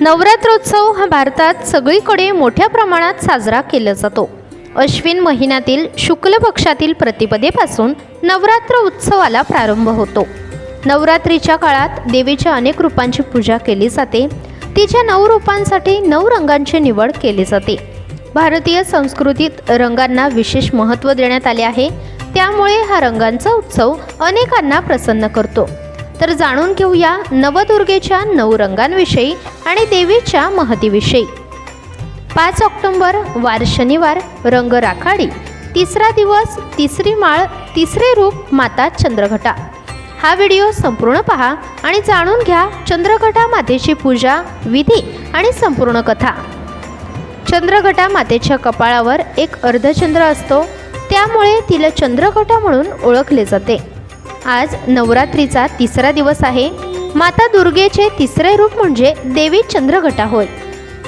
नवरात्रोत्सव हा भारतात सगळीकडे मोठ्या प्रमाणात साजरा केला जातो. अश्विन महिन्यातील शुक्ल पक्षातील प्रतिपदेपासून नवरात्र उत्सवाला प्रारंभ होतो. नवरात्रीच्या काळात देवीच्या अनेक रूपांची पूजा केली जाते. तिच्या नऊ रूपांसाठी नऊ रंगांची निवड केली जाते. भारतीय संस्कृतीत रंगांना विशेष महत्त्व देण्यात आले आहे. त्यामुळे हा रंगांचा उत्सव अनेकांना प्रसन्न करतो. तर जाणून घेऊया नवदुर्गेच्या नऊ रंगांविषयी आणि देवीच्या महतीविषयी. पाच ऑक्टोंबर वार शनिवार रंग राखाडी. तिसरा दिवस तिसरी माळ तिसरे रूप माता चंद्रघटा. हा व्हिडिओ संपूर्ण पहा आणि जाणून घ्या चंद्रघटा मातेची पूजा विधी आणि संपूर्ण कथा. चंद्रघटा मातेच्या कपाळावर एक अर्धचंद्र असतो त्यामुळे तिला चंद्रघटा म्हणून ओळखले जाते. आज नवरात्रीचा तिसरा दिवस आहे. माता दुर्गेचे तिसरे रूप म्हणजे देवी चंद्रघटा होय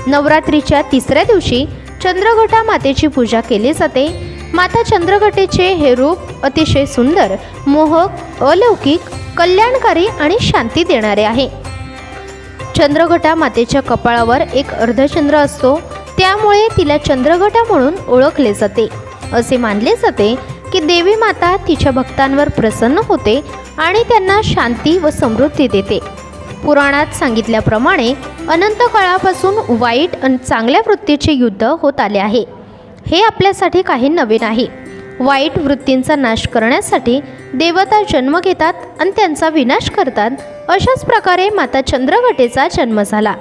नवरात्रीच्या तिसऱ्या दिवशी चंद्रघटा मातेची पूजा केली जाते. माता चंद्रघटेचे हे रूप अतिशय सुंदर मोहक अलौकिक कल्याणकारी आणि शांती देणारे आहे. चंद्रघटा मातेच्या कपाळावर एक अर्धचंद्र असतो. त्यामुळे तिला चंद्रघटा म्हणून ओळखले जाते. असे मानले जाते की देवी माता तिच्या भक्तांवर प्रसन्न होते आणि त्यांना शांती व समृद्धी देते. पुराणात सांगितल्याप्रमाणे अनंत काळापासून वाईट आणि चांगल्या वृत्तीचे युद्ध होत आले आहे. हे आपल्यासाठी काही नवीन आहे. वाईट वृत्तींचा नाश करण्यासाठी देवता जन्म घेतात आणि त्यांचा विनाश करतात अशाच प्रकारे माता चंद्रघटेचा जन्म झाला.